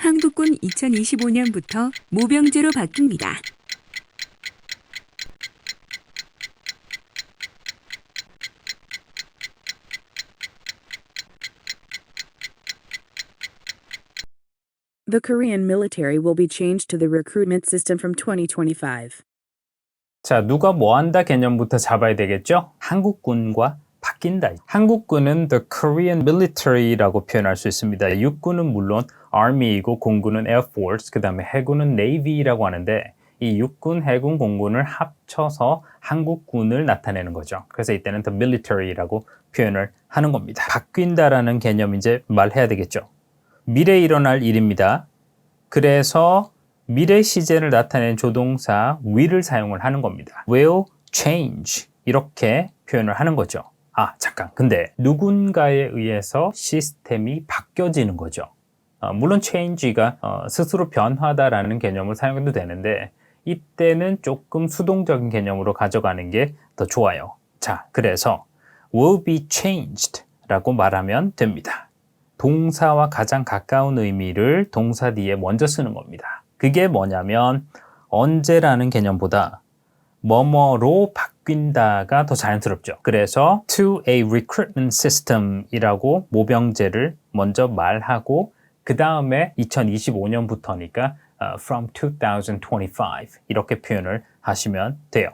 한국군 2025년부터 모병제로 바뀝니다. The Korean military will be changed to the recruitment system from 2025. 자, 누가 뭐 한다 개념부터 잡아야 되겠죠? 한국군과 바뀐다. 한국군은 the Korean military라고 표현할 수 있습니다. 육군은 물론 army이고 공군은 air force, 그 다음에 해군은 navy라고 하는데 이 육군, 해군, 공군을 합쳐서 한국군을 나타내는 거죠. 그래서 이때는 the military라고 표현을 하는 겁니다. 바뀐다라는 개념 이제 말해야 되겠죠. 미래에 일어날 일입니다. 그래서 미래 시제를 나타내는 조동사 will을 사용을 하는 겁니다. will change 이렇게 표현을 하는 거죠. 아 잠깐 근데 누군가에 의해서 시스템이 바뀌어지는 거죠. 어, 물론 change가 어, 스스로 변화다라는 개념을 사용해도 되는데 이때는 조금 수동적인 개념으로 가져가는 게 더 좋아요. 자 그래서 will be changed 라고 말하면 됩니다. 동사와 가장 가까운 의미를 동사 뒤에 먼저 쓰는 겁니다. 그게 뭐냐면 언제라는 개념보다 뭐뭐로 바 뀐다가 더 자연스럽죠. 그래서 to a recruitment system이라고 모병제를 먼저 말하고 그 다음에 2025년부터니까 from 2025 이렇게 표현을 하시면 돼요.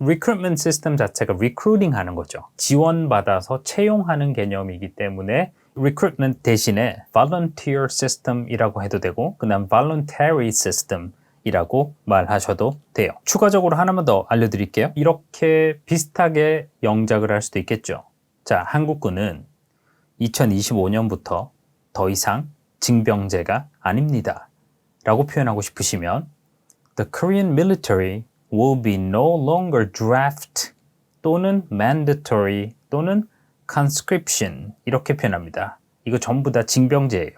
recruitment system 자체가 recruiting 하는 거죠. 지원받아서 채용하는 개념이기 때문에 recruitment 대신에 volunteer system이라고 해도 되고 그다음 voluntary system 이라고 말하셔도 돼요. 추가적으로 하나만 더 알려드릴게요. 이렇게 비슷하게 영작을 할 수도 있겠죠. 자, 한국군은 2025년부터 더 이상 징병제가 아닙니다. 라고 표현하고 싶으시면 The Korean military will be no longer draft 또는 mandatory 또는 conscription 이렇게 표현합니다. 이거 전부 다 징병제예요.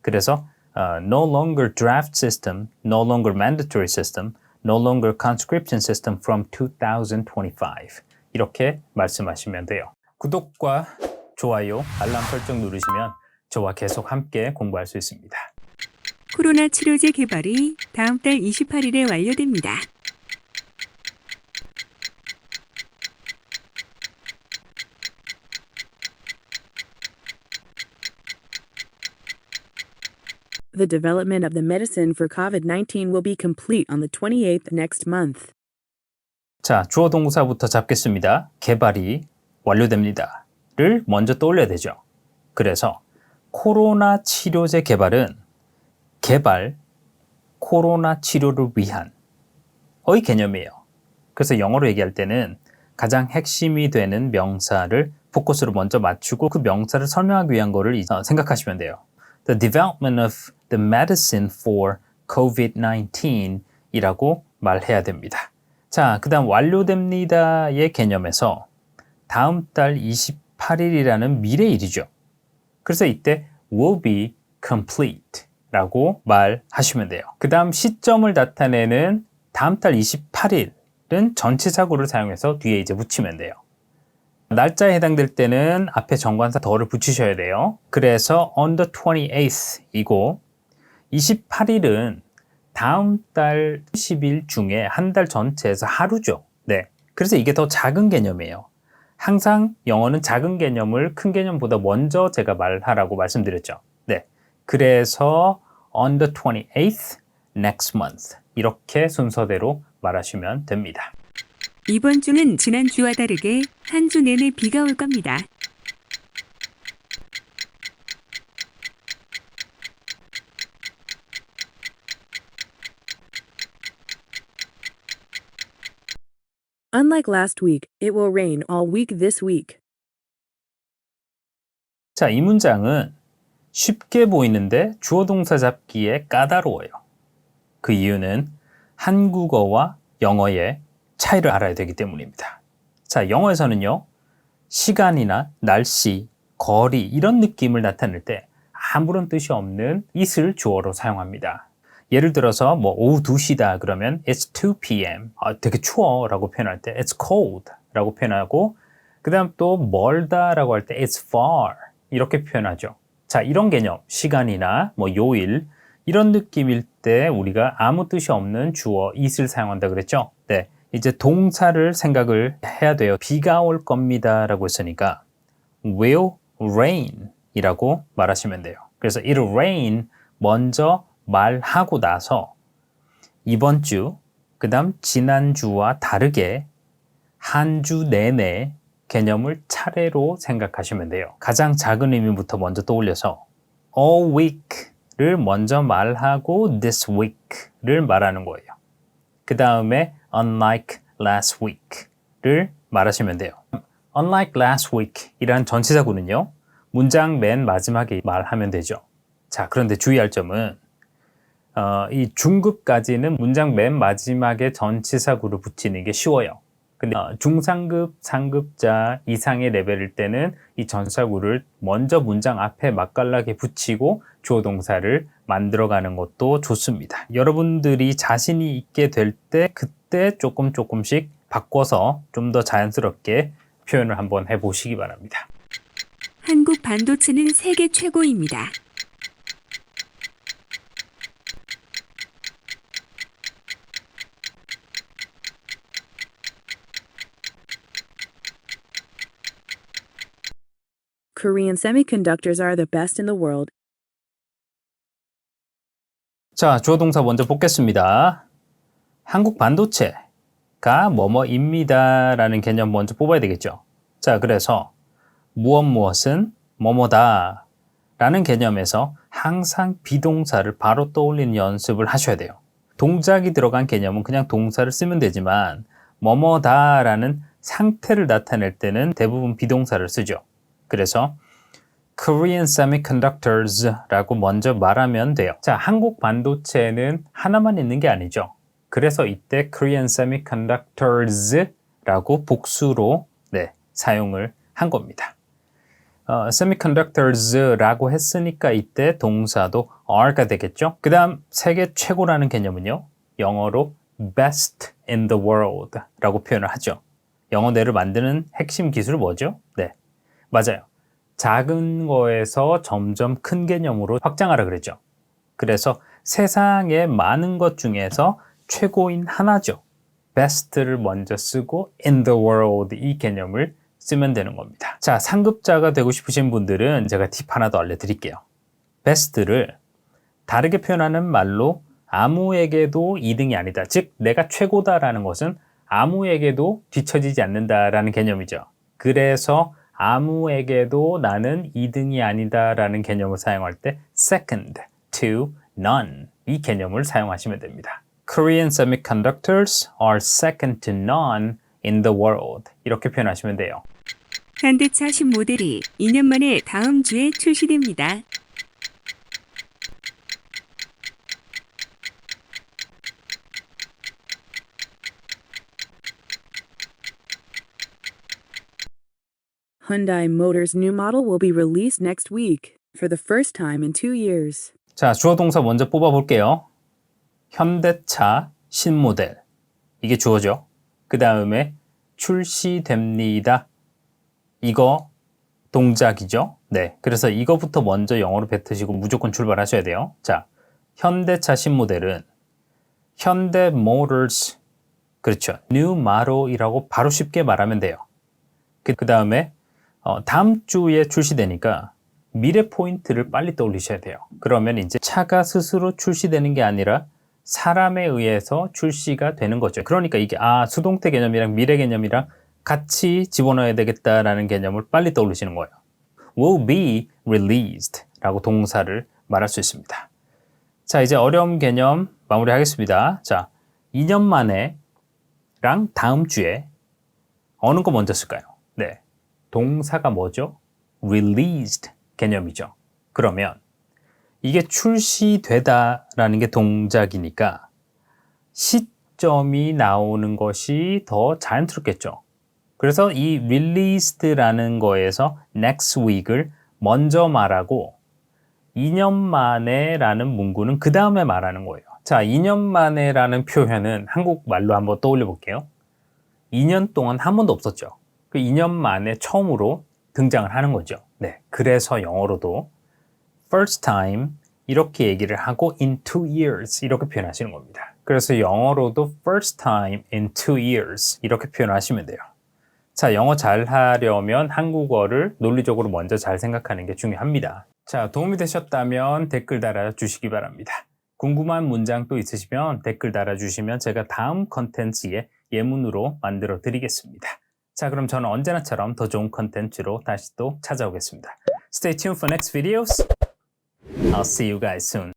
그래서 uh, no longer draft system, no longer mandatory system, no longer conscription system from 2025 이렇게 말씀하시면 돼요. 구독과 좋아요, 알람 설정 누르시면 저와 계속 함께 공부할 수 있습니다. 코로나 치료제 개발이 다음 달 28일에 완료됩니다. The development of the medicine for COVID 19 will be complete on the 28th next month. 자, 주어 동사부터 잡겠습니다. 개발이 완료됩니다. 를 먼저 떠올려야 되죠. 그래서 코로나 치료제 개발은 개발, 코로나 치료를 위한 의 개념이에요. 그래서 영어로 얘기할 때는 가장 핵심이 되는 명사를 포커스로 먼저 맞추고 그 명사를 설명하기 위한 거를 이- 어, 생각하시면 돼요. The development of the medicine for COVID-19 이라고 말해야 됩니다. 자, 그 다음 완료됩니다의 개념에서 다음 달 28일이라는 미래일이죠. 그래서 이때 will be complete 라고 말하시면 돼요. 그 다음 시점을 나타내는 다음 달 28일은 전치사구를 사용해서 뒤에 이제 붙이면 돼요. 날짜에 해당될 때는 앞에 정관사 더를 붙이셔야 돼요. 그래서 on the 28th 이고 28일은 다음 달 10일 중에 한 달 전체에서 하루죠. 네. 그래서 이게 더 작은 개념이에요. 항상 영어는 작은 개념을 큰 개념보다 먼저 제가 말하라고 말씀드렸죠. 네. 그래서 on the 28th next month 이렇게 순서대로 말하시면 됩니다. 이번 주는 지난주와 다르게 한 주 내내 비가 올 겁니다. Unlike last week, it will rain all week this week. 자, 이 문장은 쉽게 보이는데 주어 동사 잡기에 까다로워요. 그 이유는 한국어와 영어의 차이를 알아야 되기 때문입니다. 자, 영어에서는요, 시간이나 날씨, 거리, 이런 느낌을 나타낼 때 아무런 뜻이 없는 it을 주어로 사용합니다. 예를 들어서 뭐 오후 2시다 그러면 it's 2 p.m. 아, 되게 추워 라고 표현할 때 it's cold 라고 표현하고 그 다음 또 멀다 라고 할 때 it's far 이렇게 표현하죠. 자, 이런 개념, 시간이나 뭐 요일, 이런 느낌일 때 우리가 아무 뜻이 없는 주어 it을 사용한다 그랬죠? 네. 이제 동사를 생각을 해야 돼요. 비가 올 겁니다 라고 했으니까 will rain 이라고 말하시면 돼요. 그래서 it'll rain 먼저 말하고 나서 이번 주, 그 다음 지난주와 다르게 한 주 내내 개념을 차례로 생각하시면 돼요. 가장 작은 의미부터 먼저 떠올려서 all week를 먼저 말하고 this week를 말하는 거예요. 그 다음에 unlike last week를 말하시면 돼요. unlike last week 이란 전치사구는요. 문장 맨 마지막에 말하면 되죠. 자, 그런데 주의할 점은 어, 이 중급까지는 문장 맨 마지막에 전치사구를 붙이는 게 쉬워요. 근데 어, 중상급, 상급자 이상의 레벨일 때는 이 전치사구를 먼저 문장 앞에 맛깔나게 붙이고 주어 동사를 만들어가는 것도 좋습니다. 여러분들이 자신이 있게 될 때 그때 조금 조금씩 바꿔서 좀 더 자연스럽게 표현을 한번 해보시기 바랍니다. 한국 반도체는 세계 최고입니다. Korean semiconductors are the best in the world. 자, 주어 동사 먼저 뽑겠습니다. 한국 반도체가 뭐뭐입니다 라는 개념 먼저 뽑아야 되겠죠. 자, 그래서 무엇 무엇은 뭐뭐다 라는 개념에서 항상 비동사를 바로 떠올리는 연습을 하셔야 돼요. 동작이 들어간 개념은 그냥 동사를 쓰면 되지만 뭐뭐다 라는 상태를 나타낼 때는 대부분 비동사를 쓰죠. 그래서 Korean Semiconductors라고 먼저 말하면 돼요. 자, 한국 반도체는 하나만 있는 게 아니죠. 그래서 이때 Korean Semiconductors라고 복수로 네, 사용을 한 겁니다. 어, semiconductors라고 했으니까 이때 동사도 are가 되겠죠. 그 다음 세계 최고라는 개념은요. 영어로 best in the world 라고 표현을 하죠. 영어 뇌를 만드는 핵심 기술 뭐죠? 네, 맞아요. 작은 거에서 점점 큰 개념으로 확장하라 그랬죠. 그래서 세상의 많은 것 중에서 최고인 하나죠. best를 먼저 쓰고 in the world 이 개념을 쓰면 되는 겁니다. 자, 상급자가 되고 싶으신 분들은 제가 팁 하나 더 알려드릴게요. best를 다르게 표현하는 말로 아무에게도 2등이 아니다. 즉, 내가 최고다라는 것은 아무에게도 뒤처지지 않는다라는 개념이죠. 그래서 아무에게도 나는 2등이 아니다라는 개념을 사용할 때 second to none 이 개념을 사용하시면 됩니다. Korean semiconductors are second to none in the world 이렇게 표현하시면 돼요. 현대차 신모델이 2년 만에 다음 주에 출시됩니다. Hyundai Motors' new model will be released next week for the first time in two years. 자, 주어 동사 먼저 뽑아 볼게요. 현대차 신모델. 이게 주어죠. 그 다음에 출시됩니다. 이거 동작이죠. 네. 그래서 이거부터 먼저 영어로 뱉으시고 무조건 출발하셔야 돼요. 자, 현대차 신모델은 현대 모터스 그렇죠. new model이라고 바로 쉽게 말하면 돼요. 그, 그 다음에 어, 다음 주에 출시되니까 미래 포인트를 빨리 떠올리셔야 돼요. 그러면 이제 차가 스스로 출시되는 게 아니라 사람에 의해서 출시가 되는 거죠. 그러니까 이게 아 수동태 개념이랑 미래 개념이랑 같이 집어넣어야 되겠다라는 개념을 빨리 떠올리시는 거예요. will be released 라고 동사를 말할 수 있습니다. 자 이제 어려움 개념 마무리하겠습니다. 자 2년 만에랑 다음 주에 어느 거 먼저 쓸까요? 네. 동사가 뭐죠? released 개념이죠. 그러면 이게 출시되다라는 게 동작이니까 시점이 나오는 것이 더 자연스럽겠죠. 그래서 이 released라는 거에서 next week을 먼저 말하고 2년 만에라는 문구는 그 다음에 말하는 거예요. 자, 2년 만에라는 표현은 한국말로 한번 떠올려 볼게요. 2년 동안 한 번도 없었죠. 그 2년 만에 처음으로 등장을 하는 거죠. 네. 그래서 영어로도 first time 이렇게 얘기를 하고 in two years 이렇게 표현하시는 겁니다. 그래서 영어로도 first time in two years 이렇게 표현하시면 돼요. 자, 영어 잘 하려면 한국어를 논리적으로 먼저 잘 생각하는 게 중요합니다. 자, 도움이 되셨다면 댓글 달아주시기 바랍니다. 궁금한 문장 또 있으시면 댓글 달아주시면 제가 다음 컨텐츠에 예문으로 만들어 드리겠습니다. 자, 그럼 저는 언제나처럼 더 좋은 컨텐츠로 다시 또 찾아오겠습니다. Stay tuned for next videos. I'll see you guys soon.